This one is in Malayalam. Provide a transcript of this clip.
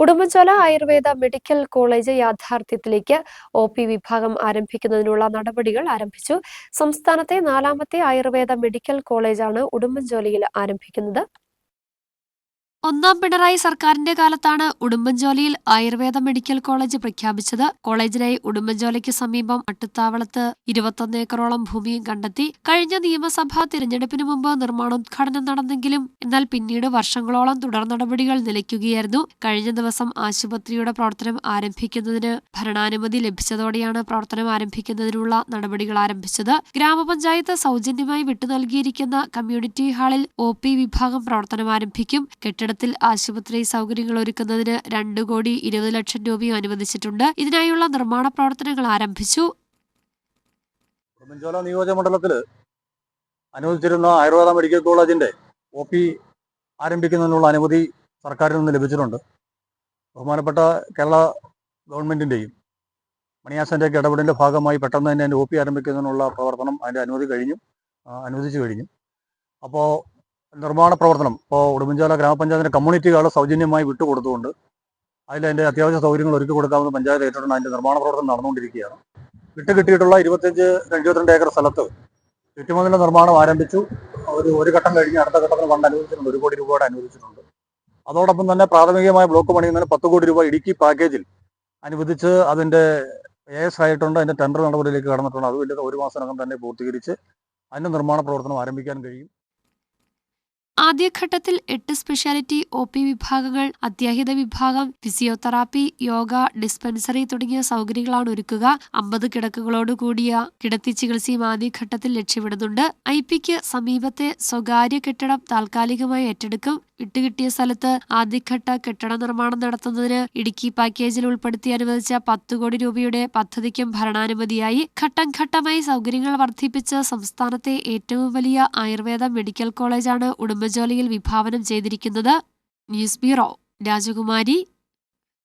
ഉടുമ്പൻചോല ആയുർവേദ മെഡിക്കൽ കോളേജ് യാഥാർത്ഥ്യത്തിലേക്ക് ഒ പി വിഭാഗം ആരംഭിക്കുന്നതിനുള്ള നടപടികൾ ആരംഭിച്ചു. സംസ്ഥാനത്തെ നാലാമത്തെ ആയുർവേദ മെഡിക്കൽ കോളേജാണ് ഉടുമ്പൻചോലയിൽ ആരംഭിക്കുന്നത്. ഒന്നാം പിണറായി സർക്കാരിന്റെ കാലത്താണ് ഉടുമ്പൻചോലയിൽ ആയുർവേദ മെഡിക്കൽ കോളേജ് പ്രഖ്യാപിച്ചത്. കോളേജിനായി ഉടുമ്പൻചോലയ്ക്ക് സമീപം അട്ടുത്താവളത്ത് ഇരുപത്തൊന്ന് ഏക്കറോളം ഭൂമിയും കണ്ടെത്തി. കഴിഞ്ഞ നിയമസഭാ തിരഞ്ഞെടുപ്പിന് മുമ്പ് നിർമ്മാണോദ്ഘാടനം നടന്നെങ്കിലും എന്നാൽ പിന്നീട് വർഷങ്ങളോളം തുടർ നടപടികൾ നിലയ്ക്കുകയായിരുന്നു. കഴിഞ്ഞ ദിവസം ആശുപത്രിയുടെ പ്രവർത്തനം ആരംഭിക്കുന്നതിന് ഭരണാനുമതി ലഭിച്ചതോടെയാണ് പ്രവർത്തനം ആരംഭിക്കുന്നതിനുള്ള നടപടികൾ ആരംഭിച്ചത്. ഗ്രാമപഞ്ചായത്ത് സൗജന്യമായി വിട്ടു നൽകിയിരിക്കുന്ന കമ്മ്യൂണിറ്റി ഹാളിൽ ഒ വിഭാഗം പ്രവർത്തനം ആരംഭിക്കും. കെട്ടിട കെട്ടിടത്തിൽ ആശുപത്രി സൗകര്യങ്ങൾ ഒരുക്കുന്നതിന് രണ്ടു കോടി ഇരുപത് ലക്ഷം രൂപയും അനുവദിച്ചിട്ടുണ്ട്. ഇതിനായുള്ള നിർമ്മാണ പ്രവർത്തനങ്ങൾ ആരംഭിച്ചു. നിയോജകമണ്ഡലത്തിൽ അനുവദിച്ചിരുന്ന ആയുർവേദ മെഡിക്കൽ കോളേജിന്റെ ഒ പി ആരംഭിക്കുന്നതിനുള്ള അനുമതി സർക്കാരിൽ നിന്ന് ലഭിച്ചിട്ടുണ്ട്. ബഹുമാനപ്പെട്ട കേരള ഗവൺമെന്റിന്റെയും മണിയാസന്റെ ഇടപെടലിന്റെ ഭാഗമായി പെട്ടെന്ന് തന്നെ അതിന്റെ ഒ പി ആരംഭിക്കുന്നതിനുള്ള പ്രവർത്തനം അതിന്റെ അനുമതി കഴിഞ്ഞു അനുവദിച്ചു കഴിഞ്ഞു. അപ്പോൾ നിർമ്മാണ പ്രവർത്തനം. ഇപ്പോൾ ഉടുമ്പഞ്ചാല ഗ്രാമപഞ്ചായത്തിന്റെ കമ്മ്യൂണിറ്റി ഹാൾ സൗജന്യമായി വിട്ടുകൊടുത്തുകൊണ്ട് അതിൽ അതിന്റെ അത്യാവശ്യ സൗകര്യങ്ങൾ ഒരുക്കി കൊടുക്കാമെന്ന് പഞ്ചായത്ത് ഏറ്റിട്ടുണ്ട് അതിന്റെ നിർമ്മാണ പ്രവർത്തനം നടന്നുകൊണ്ടിരിക്കുകയാണ്. വിട്ട് കിട്ടിയിട്ടുള്ള ഇരുപത്തഞ്ച് ഇരുപത്തിരണ്ട് ഏക്കർ സ്ഥലത്ത് ചുറ്റുമതിന്റെ നിർമ്മാണം ആരംഭിച്ചു. ഒരു ഒരു ഘട്ടം കഴിഞ്ഞ് അടുത്ത ഘട്ടത്തിന് ഫണ്ട് അനുവദിച്ചിട്ടുണ്ട്. ഒരു കോടി രൂപയുടെ അനുവദിച്ചിട്ടുണ്ട്. അതോടൊപ്പം തന്നെ പ്രാഥമികമായ ബ്ലോക്ക് പണിയുന്നതിന് പത്ത് കോടി രൂപ ഇടുക്കി പാക്കേജിൽ അനുവദിച്ച് അതിന്റെ എസ് ആയിട്ടുണ്ട്. അതിന്റെ ടെൻഡർ നടപടിയിലേക്ക് കടന്നിട്ടുണ്ട്. അത് വലിയ ഒരു മാസത്തിനകം തന്നെ പൂർത്തീകരിച്ച് അതിന്റെ നിർമ്മാണ പ്രവർത്തനം ആരംഭിക്കാൻ കഴിയും. ആദ്യഘട്ടത്തിൽ എട്ട് സ്പെഷ്യാലിറ്റി ഒ പി വിഭാഗങ്ങൾ അത്യാഹിത വിഭാഗം ഫിസിയോതെറാപ്പി യോഗ ഡിസ്പെൻസറി തുടങ്ങിയ സൗകര്യങ്ങളാണ് ഒരുക്കുക. അമ്പത് കിടക്കുകളോട് കൂടിയ കിടത്തി ചികിത്സയും ആദ്യഘട്ടത്തിൽ ലക്ഷ്യമിടുന്നുണ്ട്. ഐ പിക്ക് സമീപത്തെ സ്വകാര്യ കെട്ടിടം താൽക്കാലികമായി ഏറ്റെടുക്കും. വിട്ടുകിട്ടിയ സ്ഥലത്ത് ആദ്യഘട്ട കെട്ടിട നിർമ്മാണം നടത്തുന്നതിന് ഇടുക്കി പാക്കേജിൽ ഉൾപ്പെടുത്തി അനുവദിച്ച പത്ത് കോടി രൂപയുടെ പദ്ധതിക്കും ഭരണാനുമതിയായി ഘട്ടം ഘട്ടമായി സൗകര്യങ്ങൾ വർദ്ധിപ്പിച്ച് സംസ്ഥാനത്തെ ഏറ്റവും വലിയ ആയുർവേദ മെഡിക്കൽ കോളേജാണ് ഉടുമ്പജോലിയിൽ വിഭാവനം ചെയ്തിരിക്കുന്നത്. ന്യൂസ് ബ്യൂറോ രാജകുമാരി